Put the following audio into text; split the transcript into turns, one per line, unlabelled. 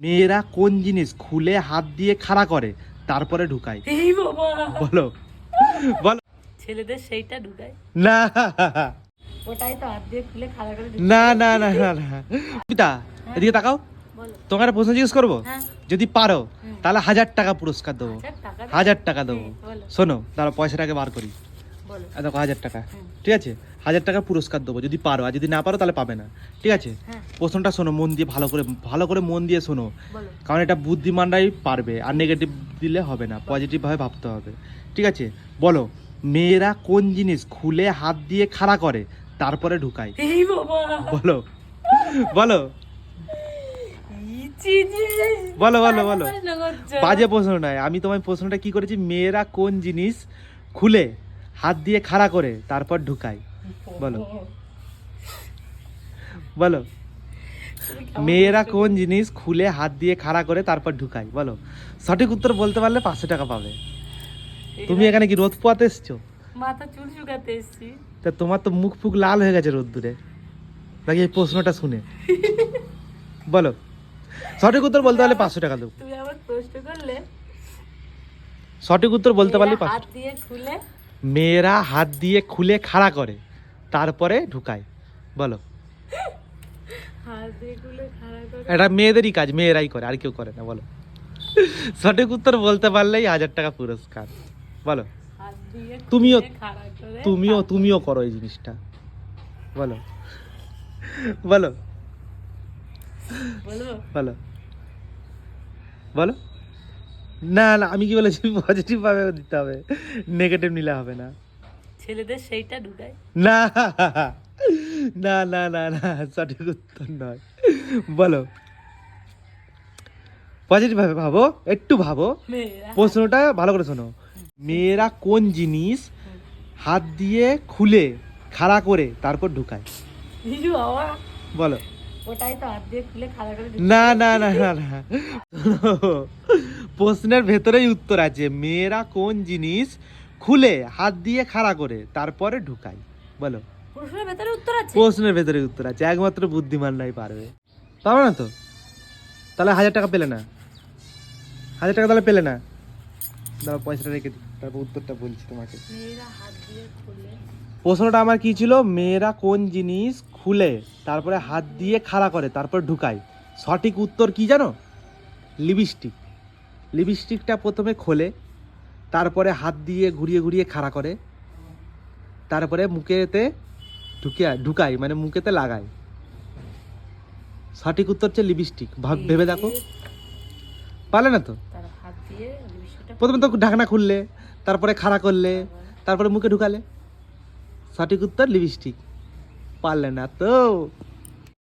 মেয়েরা কোন জিনিস খুলে হাত দিয়ে খাড়া করে তারপরে ঢুকায়।
এই বাবা।
বলো বলো।
ছেলেদের সেইটা ঢুকায়।
না।
ওটাই তো হাত দিয়ে খুলে খাড়া করে ঢুকায়।
না না না না না। পিতা এদিকে তাকাও।
বলো।
তোমাকে একটা প্রশ্ন জিজ্ঞেস করব?
হ্যাঁ।
যদি পারো তাহলে হাজার টাকা পুরস্কার দেবো।
হাজার টাকা দাও।
হাজার টাকা দেবো।
বলো।
শোনো তারা পয়সাটাকে বার করি। দেখো হাজার টাকা। ঠিক আছে? হাজার টাকা পুরস্কার দেবো। যদি পারো আর যদি না পারো তাহলে পাবে না। ঠিক আছে?
হ্যাঁ।
প্রশ্নটা শোনো মন দিয়ে ভালো করে ভালো করে মন দিয়ে শোনো। কারণ এটা বুদ্ধিমানরাই পারবে আর নেগেটিভ দিলে হবে না পজিটিভভাবে ভাবতে হবে। ঠিক আছে? বলো মেয়েরা কোন জিনিস খুলে হাত দিয়ে খাড়া করে তারপরে ঢুকায়? বলো। বলো। বলো, বলো, বলো। বাজে প্রশ্ন নয়। আমি তোমার প্রশ্নটা কি করেছি? মেয়েরা কোন জিনিস খুলে হাত দিয়ে খাড়া করে তারপর ঢুকায়। বলো। বলো। মেয়েরা কোন জিনিস খুলে হাত দিয়ে খাড়া করে তারপর ঢুকায়? বলো। সঠিক উত্তর বলতে পারলে পাঁচশো টাকা পাবে। তুমি এখানে কি রোদ পোয়াতে এসছো?
মাথা চুল শুকাতে এসছি।
তা তোমার তো মুখ ফুক লাল হয়ে গেছে রোদ্দুরে। নাকি এই প্রশ্নটা শুনে? বলো। সঠিক উত্তর বলতে পারলে পাঁচশো টাকা দেবো।
তুমি আবার প্রশ্ন করলে?
সঠিক উত্তর বলতে পারলে
হাত দিয়ে খুলে
মেয়েরা হাত দিয়ে খুলে খাড়া করে তারপরে ঢুকায়। বলো। এটা মেয়েদেরই কাজ মেয়েরাই করে আর কেউ করে না বলো। সঠিক উত্তর বলতে পারলেই হাজার টাকা পুরস্কার। বলো। তুমিও- তুমিও তুমিও করো এই জিনিসটা। বলো। বলো।
বলো।
বলো। বলো। না না আমি কি বলেছি? পজিটিভ ভাবে দিতে হবে। নেগেটিভ নিলে হবে না।
ছেলেদের সেইটা ঢুকায়।
না না না না না সঠিক উত্তর নয়। বলো। পজিটিভ ভাবে ভাবো একটু ভাবো। প্রশ্নটা ভালো করে শোনো। মেয়েরা কোন জিনিস হাত দিয়ে খুলে খাড়া করে তারপর ঢুকায়? বলো।
ওটাই তো হাত দিয়ে খুলে খাড়া করে
না না না না না। প্রশ্নের ভেতরেই উত্তর আছে মেয়েরা কোন জিনিস খুলে হাত দিয়ে খাড়া করে তারপরে ঢুকায়? বলো।
প্রশ্নের ভেতরে উত্তর আছে?
প্রশ্নের ভেতরে উত্তর আছে একমাত্র বুদ্ধিমান নাই পারবে। পারবে না তো? তাহলে হাজার টাকা পেলে না। হাজার টাকা তাহলে পেলে না। দাঁড়াও পয়সাটা রেখে দিই তারপর উত্তরটা বলছি তোমাকে। প্রশ্নটা আমার কি ছিল? মেয়েরা কোন জিনিস খুলে তারপরে হাত দিয়ে খাড়া করে তারপর ঢুকায়? সঠিক উত্তর কি জানো? লিপস্টিক। লিপস্টিকটা প্রথমে খোলে তারপরে হাত দিয়ে ঘুরিয়ে ঘুরিয়ে খাড়া করে তারপরে মুখেতে ঢুকে ঢুকায় মানে মুখেতে লাগায়। সঠিক উত্তর হচ্ছে লিপস্টিক। ভাব ভেবে দেখো। পারলে না তো? প্রথমে তো ঢাকনা খুললে তারপরে খাড়া করলে তারপরে মুখে ঢুকালে। সঠিক উত্তর লিপস্টিক। পারলে না তো?